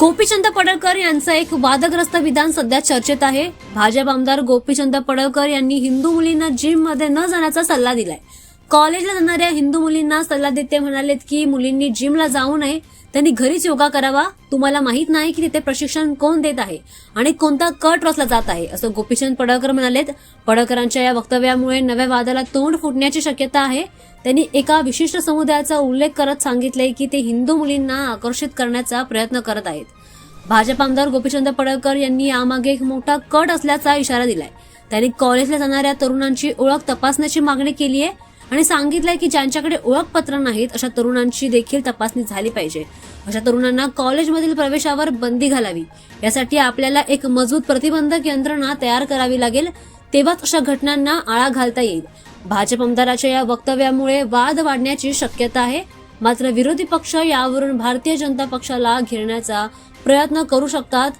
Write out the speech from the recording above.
गोपीचंद पडळकर यांचं एक वादग्रस्त विधान सध्या चर्चेत आहे. भाजप आमदार गोपीचंद पडळकर यांनी हिंदू मुलींना जिममध्ये न जाण्याचा सल्ला दिलाय. कॉलेजला जाणाऱ्या हिंदू मुलींना सल्ला देते म्हणालेत की मुलींनी जिमला जाऊ नये. त्यांनी घरीच योगा करावा. तुम्हाला माहीत नाही की तिथे प्रशिक्षण कोण देत आहे आणि कोणता कट रचला जात आहे असं गोपीचंद पडळकर म्हणालेत. पडळकरांच्या या वक्तव्यामुळे नव्या वादाला तोंड फुटण्याची शक्यता आहे. त्यांनी एका विशिष्ट समुदायाचा उल्लेख करत सांगितले की ते हिंदू मुलींना आकर्षित करण्याचा प्रयत्न करत आहेत. भाजप आमदार गोपीचंद पडळकर यांनी यामागे एक मोठा कट असल्याचा इशारा दिलाय. त्यांनी कॉलेजला जाणाऱ्या तरुणांची ओळख तपासण्याची मागणी केली आहे आणि सांगितलंय की ज्यांच्याकडे ओळखपत्र नाहीत अशा तरुणांची देखील तपासणी झाली पाहिजे. अशा तरुणांना कॉलेजमधील प्रवेशावर बंदी घालावी. यासाठी आपल्याला एक मजबूत प्रतिबंधक यंत्रणा तयार करावी लागेल. तेव्हाच अशा घटनांना आळा घालता येईल. भाजप आमदाराच्या या वक्तव्यामुळे वाद वाढण्याची शक्यता आहे. मात्र विरोधी पक्ष यावरून भारतीय जनता पक्षाला घेरण्याचा प्रयत्न करू शकतात.